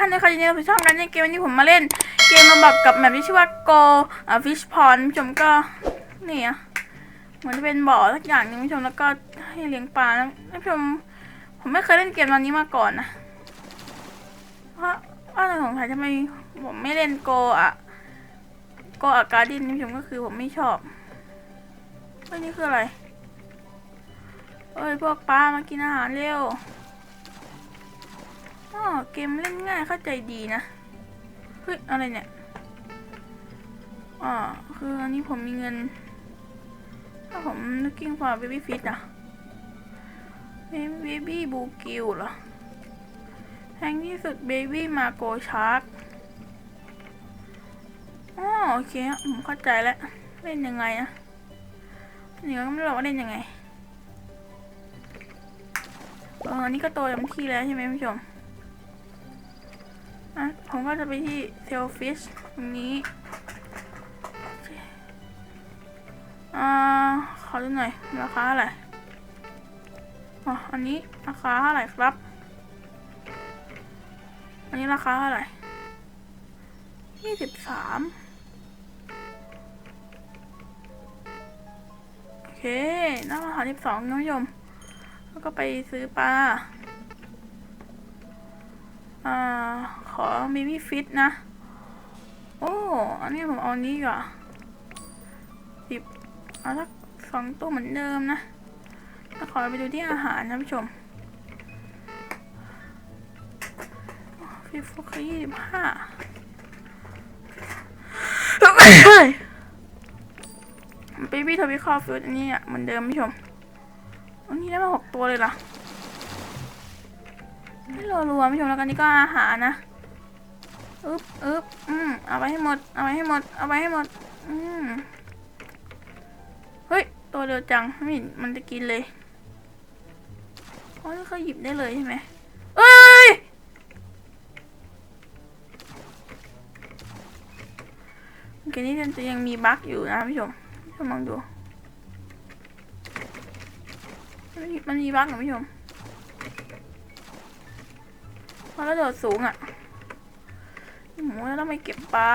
ท่านนะคะยินดีต้อนรับสู่ช่องการเล่นเกมวันนี้ผมมาเล่น เกมมาบอกกับแมปที่ชื่อว่า Go อ่า Fish Pond ผู้ชมก็นี่อะเหมือนจะเป็นบ่อสักอย่างนึงผู้ชมแล้วก็ให้เลี้ยงปลานะผู้ชมผมไม่เคยเล่นเกมตอนนี้มาก่อนนะว่าว่าแต่สงสัยทำไมผมไม่เล่น Go อะ Go อะการ์ดินผู้ชมก็คือผมไม่ชอบเฮ้ยนี่คืออะไรเอ้ยพวกปลามากินอาหารเร็ว อ๋อเกมเล่นง่ายเข้าใจดีนะ เฮ้ย อะไรเนี่ยอ๋อคืออันนี้ผมมีเงิน ถ้าผม looking for baby fish อะ baby b l u e gill เหรอแพงที่สุด baby margo shark อ๋อโอเคผมเข้าใจแล้ว เล่นยังไงนะนี่ก็ไม่รู้ว่าเล่นยังไงเอออันนี้ก็โตเต็มที่แล้วใช่ไหมผู้ชม ผมก็จะไปที่เซลฟิชตรงนี้อ่าขอดูหน่อยราคาเท่าไหร่อ๋ออันนี้ราคาเท่าไหร่ครับ อันนี้ราคาเท่าไหร่ยี่สิบสามโอเคน่าราคาสิบสองนะผู้ชมแล้วก็ไปซื้อปลา อ่า อมิมี่ฟิตนะ โอ้ อันนี้ผมเอาอันนี้ดีกว่าสิบเอาสักสองตัวเหมือนเดิมนะแล้วขอไปดูที่อาหารนะผู้ชมฟิฟุกยี่สิบห้าเบบี้ทวิคอฟิตอันนี้อะเหมือนเดิมผู้ชม อันนี้ได้มาหกตัวเลยเหรอให้รัวๆผู้ชมแล้วกันนี่ก็อาหารนะ อึ๊บอึ๊บอืมเอาไปให้หมด เอาไปให้หมด เอาไปให้หมด อืมเฮ้ย ตัวเดียวจังไม่เห็นมันจะกินเลยอ๋อนี่เขาหยิบได้เลยใช่ไหมเอ้ยโอเคนี่จะยังมีบั๊กอยู่นะผู้ชมผู้ชมลองดูมันมีมันมีบั๊กเหรอผู้ชมพอแล้วโดดสูงอะ หมูต้องไปเก็บปลา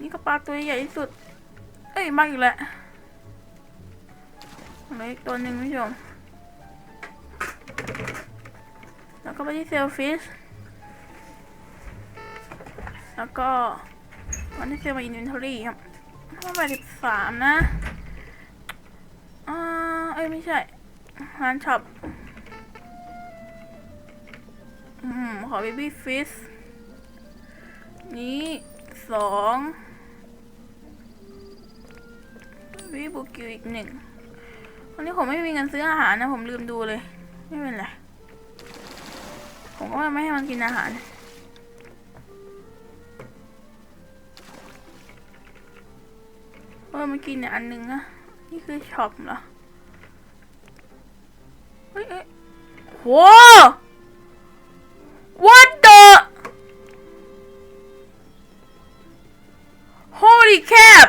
นี่ก็ปลาตัวใหญ่ที่สุด เอ้ยมาอีกแล้วเหลืออีกตัวหนึ่งผู้ชม แล้วก็ไปที่เซลฟิช แล้วก็วันที่เซลมาอินเวนทอรี่ครับห้าบาทสิบสามนะ อ่า เอ้ยไม่ใช่ร้านช็อป อืมขอ baby fish นี้สองวิบุกิวอีกหนึ่งวันนี้ผมไม่มีเงินซื้ออาหารนะ ผมลืมดูเลย ไม่เป็นไร ผมก็ไม่ให้มันกินอาหารเออมันกินเนี่ยอันหนึ่งอะนี่คือช็อปเหรอ เฮ้ยเอ้ยโห What the Holy cap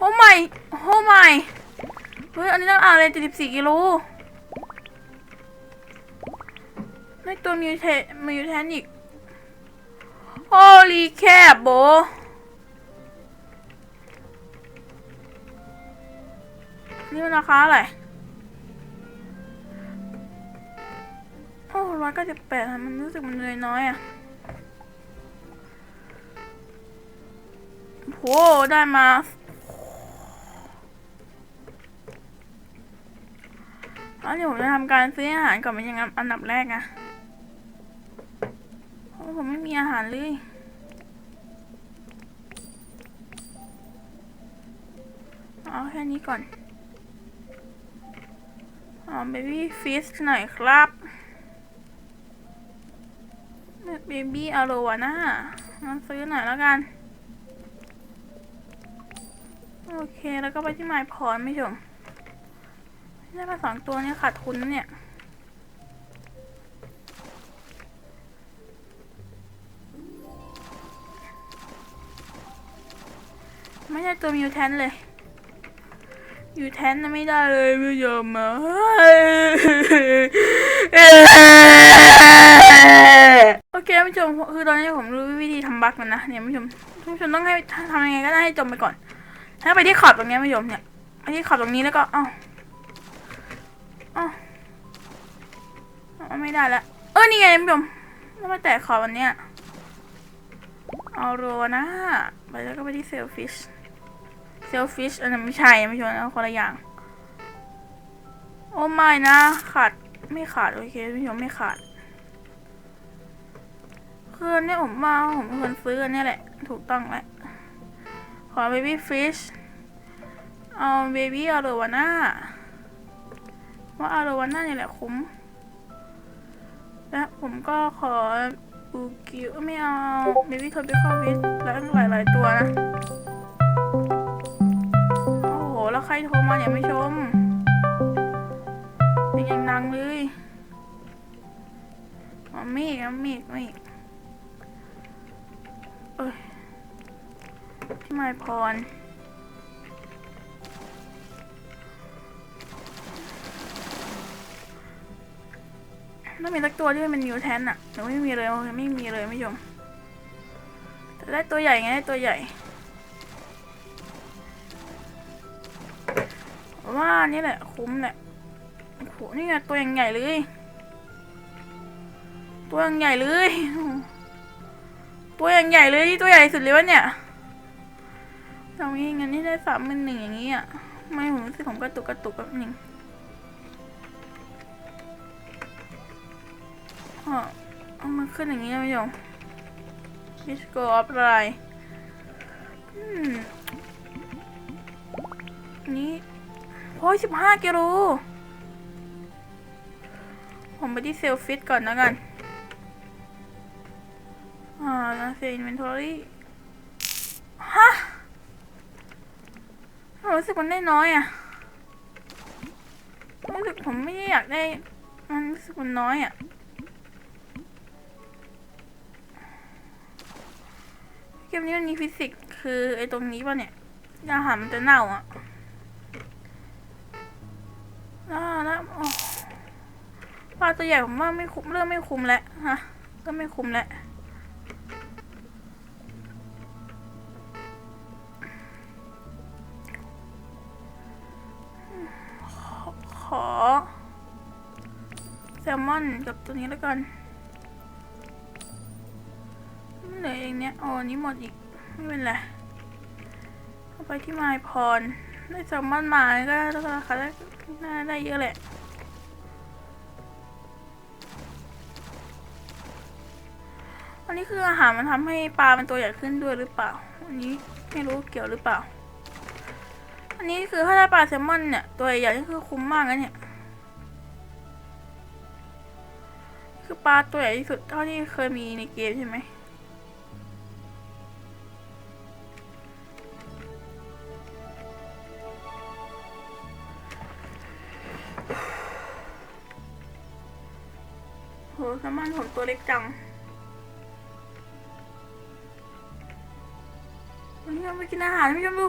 Oh my Oh my เฮ้ย อันนี้ต้องอ่านเลย74กิโลไม่ตัวมิวเทมิวแทนอีก Holy cap โบนี่มันราคาอะไร โอ้ร้อยเก้าสิบแปดมันรู้สึกมันเลยน้อยอะโหได้มาแล้วเดี๋ยวผมจะทำการซื้ออาหารก่อนเป็นยังไงอันดับแรกนะเพราะผมไม่มีอาหารเลยเอาแค่นี้ก่อนเอาเบบี้ฟิชหน่อยครับ เบบี้อโรวาน่ามาซื้อหน่อยแล้วกัน โอเค แล้วก็ไปที่ไมพรไม่ชมได้มาสองตัวนี้ขาดทุนเนี่ยไม่ใช่ตัวมิวแทนเลย อยู่แทนนะไม่ได้เลยไม่ยอมมา คท่านผู้ชมคือตอนนี้ผมรู้วิธีทำบั๊กมันนะเนี่ยท่านผู้ชมท่านผู้ชมต้องให้ทำยังไงก็ได้ให้จมไปก่อน ถ้าไปที่ขอบตรงนี้ท่านผู้ชมเนี่ยไปที่ขอบตรงนี้แล้วก็เอ้าเอ้าเอไม่ได้ละเออนี่ไงท่านผู้ชมแล้วมาแตะขอบอันเนี้ยเอาโรนะไปแล้วก็ไปที่เซลฟิชเซลฟิชอันนั้นไม่ใช่ไม่ใช่นะคนละอย่าง โอ้ไม่นะขาดไม่ขาดโอเคพี่ชมไม่ขาด คืออนเนี่ยผมมาผมเป็นคนซื้ออันเนี้ยแหละ ถูกต้องแหล้วขอเบบี้ฟิชเอาเบบี้อาโรวาน่าว่าอาโรวาน่าเนี่ยแหละคุ้มและผมก็ขอบูกิวไม่เอาเบบี้ทอปิคอวิสแล้วหลายๆตัวนะ โอ้โห แล้วใครโทรมาเนี่ยไม่ชม เป็นยังดังเลย อ๋อเมฆนะเมฆเมฆ ยพี่ไมายพร ต้องมีสักตัวที่มันนิวแทนอะแต่ไม่มีเลยไม่มีเลยไม่ชมแต่ได้ตัวใหญ่ไงได้ตัวใหญ่ว่านี่แหละ คุ้มแหละโอ้โหนี่ไงตัวยังใหญ่เลย ตัวยังใหญ่เลย ตัวยังใหญ่เลยที่ตัวใหญ่สุดเลยวะเนี่ยตรงนี้งั้นนี่ได้สามหมื่นหนึ่งอย่างนี้อะไม่ผมรู้สึกผมกระตุกกระตุกแบบนึงอ๋อเอามันขึ้นอย่างนี้นะพี่ยงพิชโกออฟไลน์อืมนี่โอ้ยสิบห้ากิโลผมไปที่เซลฟิตก่อนนะกัน อ่าแล้วเซอินเวนทอรี่ฮะผมรู้สึกมันได้น้อยอะรู้สึกผมไม่ได้อยากได้ มันรู้สึกมันน้อยอะเกมนี้มันมีฟิสิกส์คือไอ้ตรงนี้ป่ะเนี่ยอาหามันจะเน่าอะอ่าแล้วโอ้ปลาตัวใหญ่ผมว่าไม่คุ้มเริ่มไม่คุ้มแล้วฮะ ก็ไม่คุ้มแล้ว อ แซลมอนกับตัวนี้แล้วกันมันเหลือเองเนี้ยอ้อันนี้หมดอีก ไม่เป็นไรเอาไปที่ไมายพรได้แซลมอนมาก็ราคาได้น่าได้เยอะแหละอันนี้คืออาหารมันทำให้ปลามันตัวใหญ่ขึ้นด้วยหรือเปล่า อันนี้ไม่รู้เกี่ยวหรือเปล่า อันนี้คือถ้าได้ปลาแซลมอนเนี่ย ตัวใหญ่นี่คือคุ้มมากนะเนี่ย คือปลาตัวใหญ่ที่สุดเท่าที่เคยมีในเกมใช่ไหมโหแซลมอนผมตัวเล็กจังวันนี้เราไปกินอาหารไม่ชมดู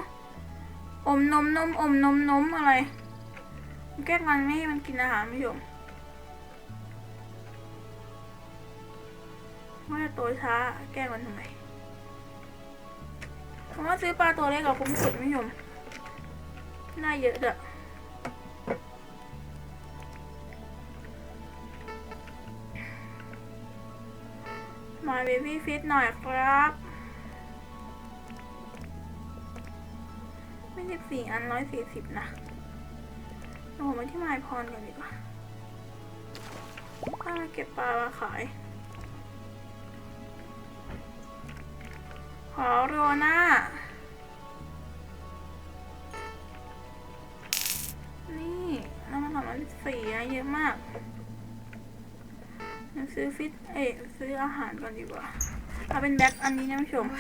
อมนมนมอมนมนมอะไรแก้มันไม่ให้มันกินอาหารไม่ชมว่าจะโตช้า แก้มันทำไมผมว่าซื้อปลาตัวเล็กกับคุ้มสุดไม่ชมน่าเยอะเด้อมาเบบี้ฟิตหน่อยครับ ไม่สิบสี่อันร้อยสี่สิบนะเอาผมไปที่ไมายพรกันดีกว่าถ้าเก็บปลามาขาย ขอโรน่านี่น้ำมันหอมมันสีนะเยอะมากซื้อฟิตเอ้ยซื้ออาหารก่อนดีกว่าเอาเป็นแบ็คอันนี้นะผู้ชม โ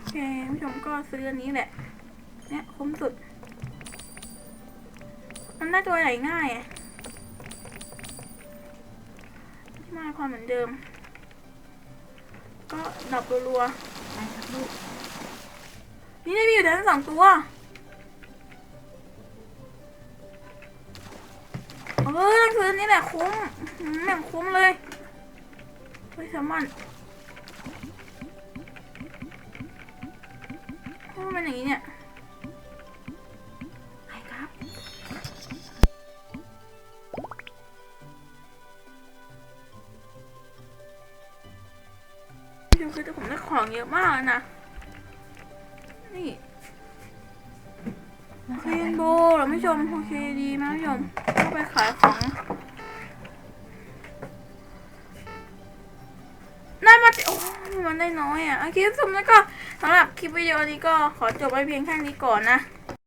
อ เคผู้ชมก็ซื้ออันนี้แหละ เนี่ยคุ้มสุด มันได้ตัวใหญ่ง่ายอะที่มาความเหมือนเดิม ก็ดับรัวๆไปครับลูกนี่ได้มีอยู่ทั้งสองตัวเออต้องซื้อนี่แหละคุ้มอืมอย่างคุ้มเลยเฮ้ยแซลมอน ทำไมเป็นอย่างนี้เนี่ยไปครับ ดูคือแต่ผมได้ของเยอะมากเลยนะ นี่เรนโบว์เหรอผู้ชม โอเคดีนะผู้ชมก็ไปขายของ ได้น้อยอะโอเคสมแล้วก็สำหรับคลิปวิดีโอนี้ก็ขอจบไว้เพียงแค่นี้ก่อนนะ